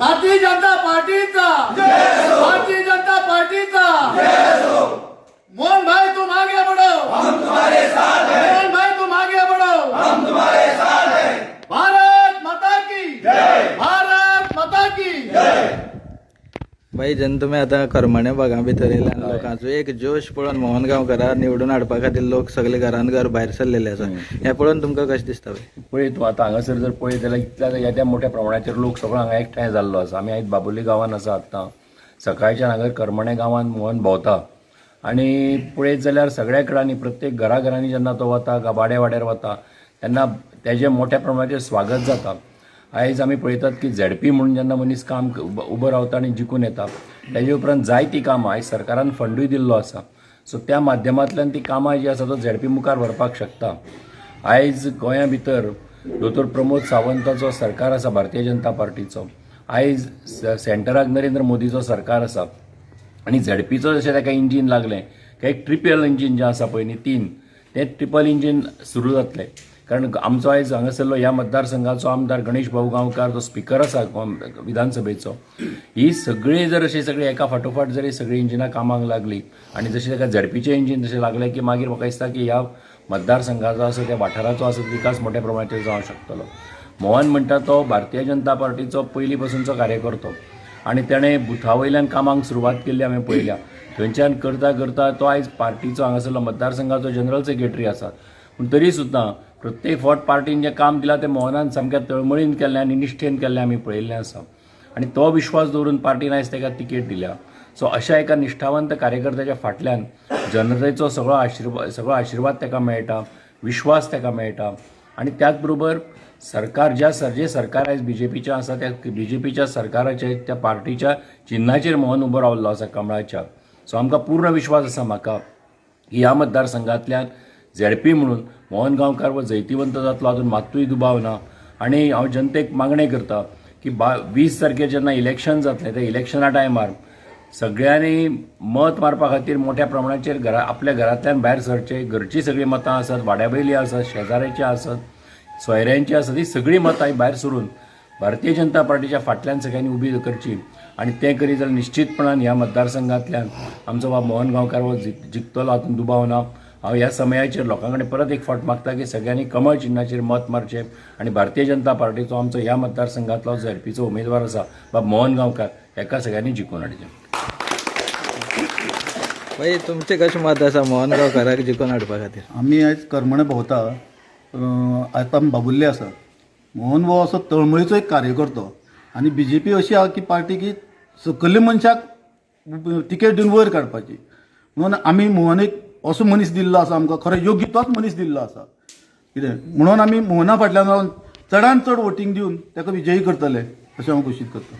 भारतीय जनता पार्टीचा. भारतीय जनता पार्टीचा. मोहन भाई तुम्हारे साथ हैं. मोहन भाई तुम आगे बढ़ो हम तुम्हारे साथ हैं भारत माता की जय भारत माता की भाई जेन्ना तुमी आतां करमणे भागा भितर येयल्या आनी लोकांचो एक जोश पळोवन मोहन गांवकारां निवडून हाडपा खातीर लोक सगळे घरान घर भायर सरलेले आसा हें पळोवन तुमकां कशें दिसता पळय तूं आतां हांगासर जर पळयत जाल्यार इतल्या येद्या मोठ्या प्रमाणाचेर लोक सगळो हांगा एकठांय जाल्लो आसा. आमी आयज बाबोली गांवांत आसा आतां सकाळच्यान हांगा करमणे गांवांत मोहन भोंवता. आनी पळयत जाल्यार सगळ्या कडेनी प्रत्येक घरा घरांनी जेन्ना तो वता गा- वाड्या वाड्यार वता तेन्ना तेजें मोठ्या प्रमाणाचेर स्वागत जाता. आयज आमी पळयतात की झेडपी म्हणून जेन्ना मनीस काम उबो रावता आनी जिखून येता तेजे उपरांत जायतीं कामां आयज सरकारान फंडूय दिल्लो आसा. सो त्या माध्यमांतल्यान ती कामां जी आसा तो झेडपी मुखार व्हरपाक शकता. आयज गोंया भितर दोतोर प्रमोद सावंताचो सरकार आसा भारतीय जनता पार्टीचो. आयज सेंटराक नरेंद्र मोदीचो सरकार आसा. आनी झडपीचो जशें ताका इंजीन लागलें काय ट्रिपल इंजीन जें आसा पळय न्ही तीन तें ट्रिपल इंजीन सुरू जातलें. कारण आमचो आयज हांगासरलो ह्या मतदारसंघाचो आमदार गणेश भाऊ गांवकार जो स्पिकर आसा विधानसभेचो. ही सगळीं जर अशी सगळीं एका फाटोफाट जर ही सगळीं इंजिनां कामाक लागली आनी जशें ताका झडपीचें इंजीन जशें लागलें की मागीर म्हाका दिसता की ह्या मतदारसंघाचो आसा त्या वाठाराचो आसा विकास मोठ्या प्रमाणाचेर जावंक शकतलो मोहन म्हणटा तो भारतीय जनता पार्टीचो पयलीं पासूनचो कार्यकर्तो. आनी तेणें बुथा वयल्यान कामाक सुरवात केल्ली हांवें पळयल्या थंयच्यान करता करता तो आयज पार्टीचो हांगासरलो मतदारसंघाचो जनरल सेक्रेटरी आसा पूण तरी सुद्दां प्रत्येक फावट पार्टीन जें काम दिलां तें मोहनान सामकें तळमळीन केल्लें आनी निश्ठेन केल्लें आमी पळयल्लें आसा. आनी तो विश्वास दवरून पार्टीन आयज ताका तिकेट दिल्या. सो अशा एका निश्ठावंत कार्यकर्त्याच्या फाटल्यान जनतेचो सगळो आशिर्वाद सगळो आशिर्वाद ताका मेळटा विश्वास ताका मेळटा. आनी त्याच बरोबर सरकार ज्या सर जे सरकार आयज बी जे पीचें आसा त्या बी जे पीच्या सरकाराचे त्या पार्टीच्या चिन्हाचेर मोहन उबो रावल्लो आसा कमळाच्या. सो आमकां पूर्ण विश्वास आसा म्हाका. की ह्या मतदारसंघांतल्यान झेडपी म्हणून मोहन गांवकार व जैतिवंत जातलो हातून मात्तूय दुबाव ना आनी हांव जनतेक मागणें करता की बा वीस तारखेर जेन्ना इलेक्शन जातलें त्या इलेक्शना टायमार सगळ्यांनी मत मारपा खातीर मोठ्या प्रमाणाचेर घरा आपल्या घरांतल्यान भायर सरचें घरचीं सगळीं मतां आसात वाड्या वयलीं आसात शेजाऱ्याचीं आसात सोयऱ्यांची आसात ही सगळीं मतां भायर सरून भारतीय जनता पार्टीच्या फाटल्यान सगळ्यांनी उबी करची. आनी तें करीत जाल्यार निश्चितपणान ह्या मतदारसंघांतल्यान आमचो बाब मोहन गांवकार हो जिक जिखतलो हातून दुबाव ना हांव ह्या समयाचेर लोकां कडेन परत एक फावट मागता की सगळ्यांनी कमळ चिन्हाचेर मत मारचें. आनी भारतीय जनता पार्टीचो आमचो ह्या मतदारसंघांतलो झेडपीचो उमेदवार आसा बाब मोहन गांवकार हेका सगळ्यांनी जिखून हाडचें. भाई तुमचें कशें मत आसा मोहन गांवकाराक जिखून हाडपा खातीर? आमी आयज करमणे भोंवता आतां आमी बाबुल्ले आसा. मोहन भाऊ असो तळमळीचो एक कार्यकर्तो. आनी बी जे पी अशी आहा की पार्टी की सकयल्या मनशाक तिकेट दिवन वयर काडपाची. म्हणून आमी मोहन एक असो मनीस दिल्लो आसा आमकां खरो योग्य तोच मनीस दिल्लो आसा कितें म्हणून आमी मोहना फाटल्यान रावन चडान चड वोटींग दिवन ताका विजयी करतले अशें हांव घोशीत करता.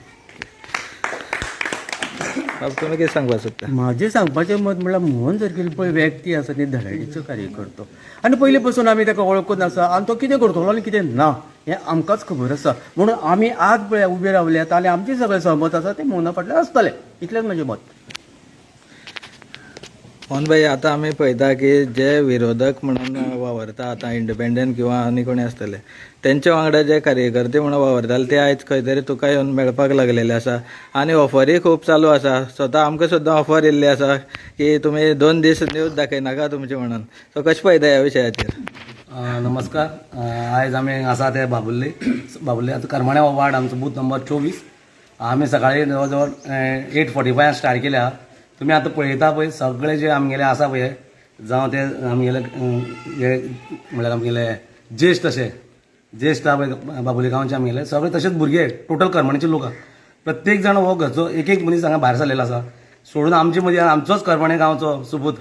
तुमी कितें सांगपाक सोदता माझे सांगपाचें मत म्हणल्यार मोहन जरकेल पळय व्यक्ती आसा ती धडाडीचो कार्यकर्तो आनी पयले पासून आमी ताका वळखून आसा आनी तो कितें करतलो आनी कितें ना हें आमकांच खबर आसा म्हणून आमी आज पळय उबे रावल्यात आनी आमचें सगळें सहमत आसा तें मोहना फाटल्यान आसतलें इतलेंच म्हजें मत. मोहन भाई आतां आमी पळयता की जे विरोधक म्हणून वावरता आतां इंडिपेंडंट किंवा आनी कोणी आसतले तेंचे वांगडा जे कार्यकर्ते म्हणून वावरताले ते आयज खंय तरी तुका येवन मेळपाक लागलेले आसा आनी ऑफरी खूब चालू आसा स्वता आमकां सुद्दां ऑफर येल्ली आसा की तुमी दोन दीस न्यूज दाखयनाका तुमचे म्हणून. सो कशें पळयता ह्या विशयाचेर नमस्कार. आयज आमी आसा ते बाबुल्ले बाबुल्ले आतां करमाण्या वार्ड आमचो बूथ नंबर चोवीस. आमी सकाळी जवळ जवळ एट फोर्टी फाय स्टार्ट केल्या. तुमी आतां पळयता पळय सगळे जे आमगेले आसा पळय जावं ते आमगेले हे म्हळ्यार आमगेले ज्येश्ठ अशे ज्येश्ठ आहा पळय बाबुले गांवचे आमगेले सगळे तशेच भुरगे टोटल करमणेचे लोक. प्रत्येक जाण हो घरचो एक एक मनीस हांगा भायर सरलेलो आसा. सोडून आमचे मदीं आमचोच करमणे गांवचो सुपूत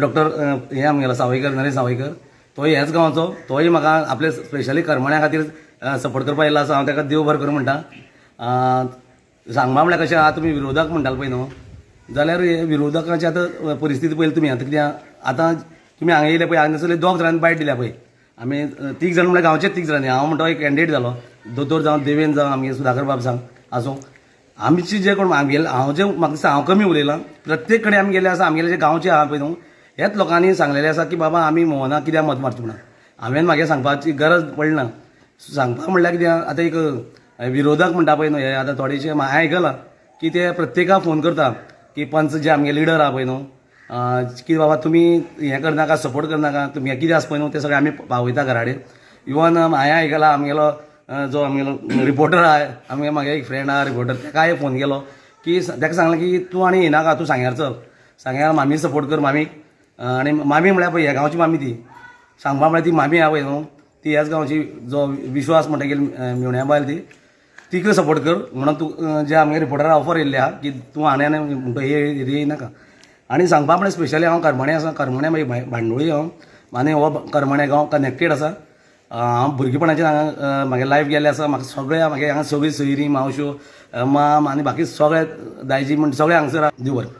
डॉक्टर हे आमगेलो सावयकर नरेश सावयकर तोय ह्याच गांवचो तोय म्हाका आपले स्पेशली करमण्या खातीर सपोर्ट करपाक येयलो आसा. हांव ताका देव बरें करूं म्हणटा. सांगपा म्हळ्यार कशें आहा तुमी विरोधक म्हणटाले पळय न्हू. जाल्यार विरोधकाची आतां परिस्थिती पळयली तुमी आतां कित्याक आतां तुमी हांगा येयले पळय हांगासरले दोग जाणांनी बायट दिल्या पळय आमी तीग जाण म्हळ्यार गांवचेच तीग जाणांनी हांव म्हणटा एक कॅन्डिडेट जालो दोतोर जावं देवेन जावं आमगे सुधाकर बाब सांग आसूं आमची जे कोण आमगेले हांव जे म्हाका दिसता हांव कमी उलयलां प्रत्येक कडेन आमी गेले आसा आमगेले जे गांवचे आहा पळय न्हू हेच लोकांनी सांगलेले आसा की बाबा आमी मोहना कित्याक मत मारचें म्हणून. हांवें म्हागे सांगपाची गरज पडना सांगपाक म्हणल्यार कित्याक आतां एक विरोधक म्हणटा पळय न्हू हे आतां थोडेशे हांवें आयकलां की ते प्रत्येकाक फोन करता की पंच जे आमगे लिडर आहा पळय न्हू की बाबा तुमी हें करनाका सपोर्ट करनाका तुमी कितें आसा पळय न्हू ते सगळें आमी पावयता घरा कडेन इवन हांवें आयकलां आमगेलो जो आमगेलो रिपोर्टर आहा आमगे म्हागे एक फ्रेंड आहा रिपोर्टर तेकाय फोन केलो की ताका सांगलें की तूं आनी येनाका तूं सांग्यार चल. सांग्यार मामी सपोर्ट कर मामीक आनी मामी म्हळ्यार पळय ह्या गांवची मामी ती. सांगपा म्हळ्यार ती मामी आहा पळय न्हू ती ह्याच गांवची जो विश्वास म्हणटा गेली मिवण्या बायल ती. तिका सपोर्ट कर. म्हणून तूं जे आमगे रिपोर्टरा ऑफर येयल्ली आहा की तूं आनी आनी म्हणटा हे येयनाका आनी सांगपा म्हळ्यार स्पेशली हांव करमणे आसा करमणे मागीर भांडोळी हांव. आनी हो करमणे गांव कनेक्टेड आसा. हांव भुरगेपणाच्यान हांगा म्हागे लायफ गेल्लें आसा. म्हाका सगळे म्हागे हांगा सगळीं सोयरी मावश्यो माम आनी बाकी सगळे दायजी म्हण सगळे हांगसर देव बरें